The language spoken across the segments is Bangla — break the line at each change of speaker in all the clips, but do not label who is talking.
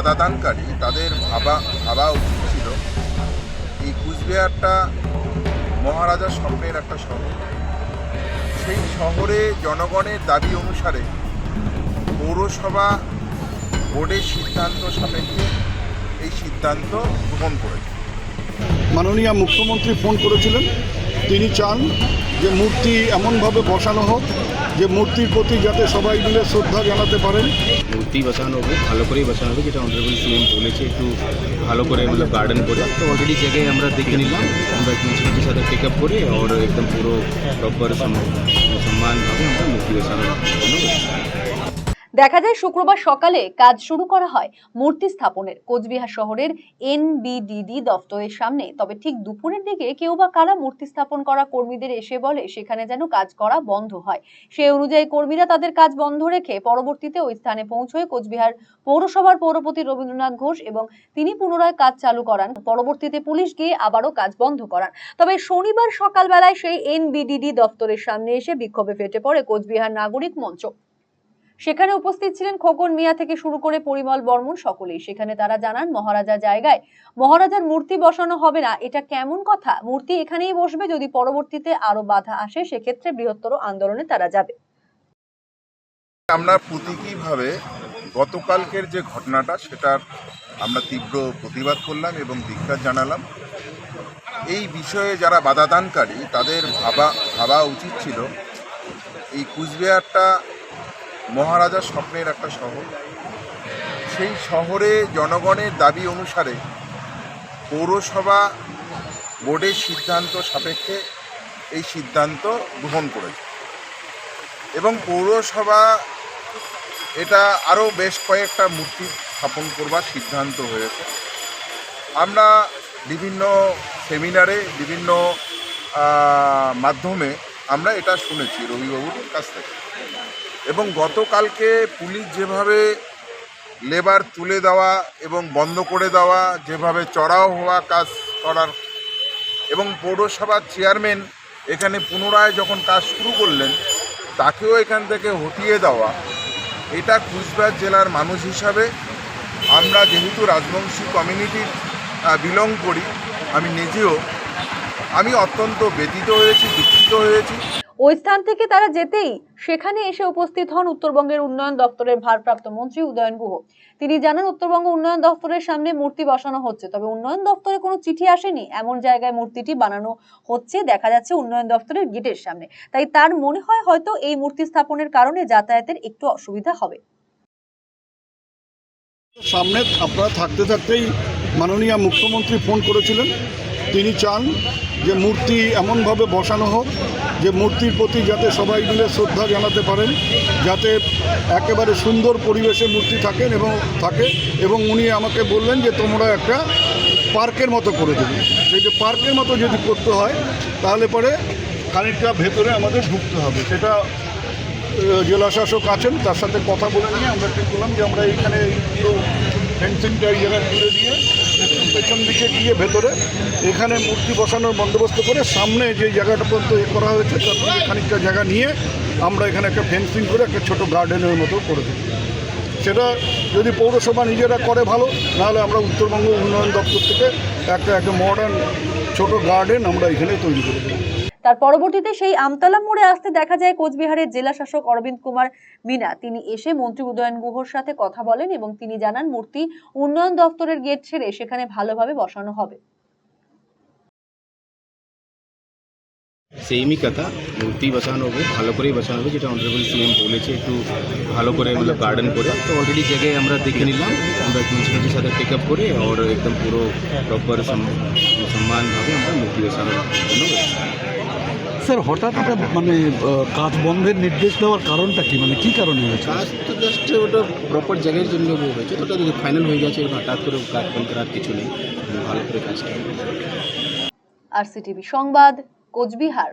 বাধাদানকারী, তাদের ভাবা ভাবা উচিত ছিল। এই কুচবিহারটা মহারাজার স্বপ্নের একটা শহর। সেই শহরে জনগণের দাবি অনুসারে পৌরসভা বোর্ডের সিদ্ধান্ত সাপেক্ষে এই সিদ্ধান্ত গ্রহণ করেছে।
মাননীয় মুখ্যমন্ত্রী ফোন করেছিলেন। তিনি চান যে মূর্তি এমনভাবে বসানো হোক যে মূর্তির প্রতি যাতে সবাই মিলে শ্রদ্ধা জানাতে পারেন।
মূর্তি বসানো হবে ভালো করেই বসানো হবে যেটা অনারেবল সিএম বলেছে, একটু ভালো করে মানে গার্ডেন করে, তো অলরেডি জায়গায় আমরা দেখে নিলাম। আমরা মিউনিসিপালিটির সাথে পিক আপ করে আর একদম পুরো প্রপার সম্মানভাবে আমরা মূর্তি বসানোর জন্য
দেখা যায় শুক্রবার সকালে কাজ শুরু করা হয় মূর্তি স্থাপনের। কোচবিহার শহরের এনবিডিডি দপ্তরের সামনে। তবে ঠিক দুপুরের দিকে কেউ বা কারা মূর্তি স্থাপন করা কর্মীদের এসে বলে, সেখানে যেন কাজ করা বন্ধ হয়। সেই অনুযায়ী কর্মীরা তাদের কাজ বন্ধ রেখে পরবর্তীতে ওই স্থানে পৌঁছয় কোচবিহার পৌরসভার পৌরপতি রবীন্দ্রনাথ ঘোষ এবং তিনি পুনরায় কাজ চালু করান। পরবর্তীতে পুলিশ গিয়ে আবারও কাজ বন্ধ করান। তবে শনিবার সকালবেলায় সেই এনবিডিডি দপ্তরের সামনে এসে বিক্ষোভে ফেটে পড়ে কোচবিহার নাগরিক মঞ্চ। সেখানে উপস্থিত ছিলেন খোকন মিয়া থেকে শুরু করে পরিমল বর্মন সকলেই। সেখানে তারা জানান মহারাজা জায়গায় মহারাজার মূর্তি বসানো হবে না, এটা কেমন কথা? মূর্তি এখানেই বসবে, যদি পরবর্তীতে আরও বাধা আসে, সেক্ষেত্রে বৃহত্তর আন্দোলনে তারা যাবে।
আমরা প্রতীকীভাবে গতকালকের যে ঘটনাটা, সেটার আমরা তীব্র প্রতিবাদ করলাম এবং ধিক্ষার জানালাম। এই বিষয়ে যারা বাধাদানকারী, তাদের ভাবা ভাবা উচিত ছিল, এই কুচবিহারটা মহারাজার স্বপ্নের একটা শহর। সেই শহরে জনগণের দাবি অনুসারে পৌরসভা বোর্ডের সিদ্ধান্ত সাপেক্ষে এই সিদ্ধান্ত গ্রহণ করেছে। এবং পৌরসভা এটা আরও বেশ কয়েকটা মূর্তি স্থাপন করবার সিদ্ধান্ত হয়েছে। আমরা বিভিন্ন সেমিনারে, বিভিন্ন মাধ্যমে আমরা এটা শুনেছি রবিবাবুর কাছ থেকে। এবং গতকালকে পুলিশ যেভাবে লেবার তুলে দেওয়া এবং বন্ধ করে দেওয়া, যেভাবে চড়াও হওয়া কাজ করার, এবং পৌরসভার চেয়ারম্যান এখানে পুনরায় যখন কাজ শুরু করলেন, তাকেও এখান থেকে হটিয়ে দেওয়া, এটা কুচবিহার জেলার মানুষ হিসাবে আমরা যেহেতু রাজবংশী কমিউনিটির বিলং করি, আমি নিজেও, আমি অত্যন্ত ব্যথিত হয়েছি হয়েছি
ওই স্থান থেকে তারা যেতেই সেখানে এসে উপস্থিত হন উত্তরবঙ্গের উন্নয়ন দপ্তরের ভারপ্রাপ্ত মন্ত্রী উদয়ন গুহ। তিনি জানান উত্তরবঙ্গ উন্নয়ন দপ্তরের সামনে মূর্তি বসানো হচ্ছে তবে উন্নয়ন দপ্তরে কোনো চিঠি আসেনি। এমন জায়গায় মূর্তিটি বানানো হচ্ছে দেখা যাচ্ছে উন্নয়ন দপ্তরের গেটের সামনে। তাই তার মনে হয় হয়তো এই মূর্তি স্থাপনের কারণে যাতায়াতের একটু অসুবিধা হবে।
সামনে আপনারা থাকতে থাকতেই মাননীয় মুখ্যমন্ত্রী ফোন করেছিলেন। তিনি চান যে মূর্তি এমনভাবে বসানো হোক যে মূর্তির প্রতি যাতে সবাই মিলে শ্রদ্ধা জানাতে পারেন যাতে একেবারে সুন্দর পরিবেশে মূর্তি থাকেন এবং থাকে। এবং উনি আমাকে বললেন যে তোমরা একটা পার্কের মতো করে দেবে। সেই যে পার্কের মতো যদি করতে হয় তাহলে পরে খানিকটা ভেতরে আমাদের ঢুকতে হবে। সেটা আহ, জেলা শাসক আছেন তার সাথে কথা বলে নিয়ে আমরা ঠিক করলাম যে আমরা এইখানে ফেন্সিংটা এই জায়গায় তুলে দিয়ে, পেছন দিকে গিয়ে ভেতরে এখানে মূর্তি বসানোর বন্দোবস্ত করে সামনে যে জায়গাটা পর্যন্ত এ করা হয়েছে, তার খানিকটা জায়গা নিয়ে আমরা এখানে একটা ফেন্সিং করে একটা ছোটো গার্ডেনের মতো করে দিই। সেটা যদি পৌরসভা নিজেরা করে ভালো, নাহলে আমরা উত্তরবঙ্গ উন্নয়ন দপ্তর থেকে একটা একটা মডার্ন ছোট গার্ডেন আমরা এখানে তৈরি করে দেবো
তার পরবর্তীতে সেই আমতলা মোড়ে আসতে দেখা যায় কোচবিহারের জেলা শাসক অরবিন্দ কুমার মিনা। তিনি এসে মন্ত্রী উদয়ন গুহর সাথে কথা বলেন এবং তিনি জানান, মূর্তি উন্নয়ন দপ্তরের গেট ছেড়ে সেখানে ভালোভাবে বসানো হবে।
সেমই কথা, মূর্তি বসানো হবে ভালো করেই বসানো হবে যেটা অনারেবল সিএম বলেছে, একটু ভালো করে মানে গার্ডেন করে। তো অলরেডি জায়গায় আমরা দেখে নিলাম, আমরা মিছিমিছির সাথে পিক আপ করে আর একদম পুরো প্রপার সম্মানভাবে আমরা মূর্তি বসানোর জন্য
স্যার হঠাৎ একটা মানে আহ, কাজ বন্ধের নির্দেশ দেওয়ার কারণটা কি? মানে কি কারণে হয়েছে?
কাজ তো জাস্ট ওটা প্রপার জায়গার জন্য হয়েছে। ওটা যদি ফাইনাল হয়ে গেছে হঠাৎ করে কাজ বন্ধ করার কিছু নেই। ভালো করে কাজটা আর
সিটিভি সংবাদ কোচবিহার।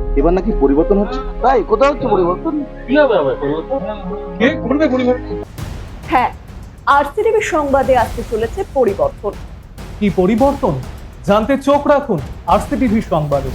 এবার নাকি পরিবর্তন হচ্ছে? তাই কোথাও হচ্ছে পরিবর্তন?
হ্যাঁ আরসিটিভি সংবাদে আসতে চলেছে পরিবর্তন।
কি পরিবর্তন? জানতে চোখ রাখুন আরসিটিভি সংবাদে।